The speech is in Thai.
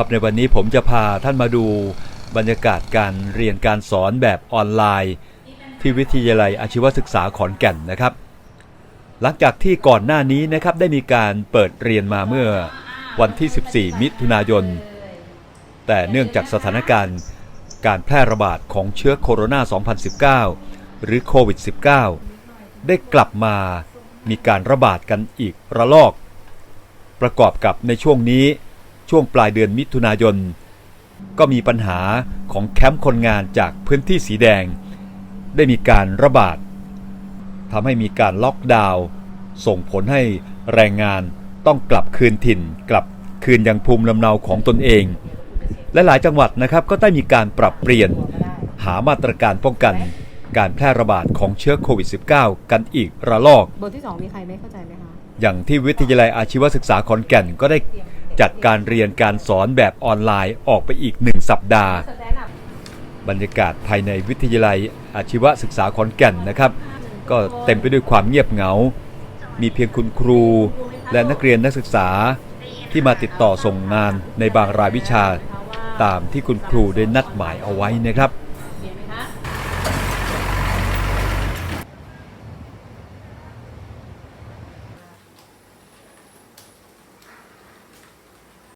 ครับในวันนี้ผมจะพาท่านมาดูบรรยากาศการเรียนการสอนแบบออนไลน์ ที่วิทยาลัยอาชีวศึกษาขอนแก่นนะครับ หลังจากที่ก่อนหน้านี้นะครับได้มีการเปิดเรียนมาเมื่อวันที่ 14 มิถุนายน แต่เนื่องจากสถานการณ์การแพร่ระบาดของเชื้อโคโรนา 2019 หรือโควิด -19 ได้กลับมามีการระบาดกันอีกระลอก ประกอบกับในช่วงนี้ ช่วงปลายเดือนมิถุนายน ก็มีปัญหาของแคมป์คนงานจากพื้นที่สีแดง ได้มีการระบาดทำให้มีการล็อกดาวน์ส่งผลให้แรงงานต้องกลับคืนถิ่น กลับคืนยังภูมิลำเนาของตนเอง และหลายจังหวัดนะครับก็ได้มีการปรับเปลี่ยน หามาตรการป้องกันการแพร่ระบาดของเชื้อโควิด -19 กันอีกระลอก บทที่สองมีใครไม่เข้าใจไหมคะ อย่างที่วิทยาลัยอาชีวศึกษาขอนแก่นก็ได้ จัดการเรียนการสอนแบบออนไลน์ออกไปอีกหนึ่งสัปดาห์ บรรยากาศภายในวิทยาลัยอาชีวศึกษาขอนแก่นนะครับ ก็เต็มไปด้วยความเงียบเหงา มีเพียงคุณครู และนักเรียนนักศึกษาที่มาติดต่อส่งงานในบางรายวิชา ตามที่คุณครูได้นัดหมายเอาไว้นะครับ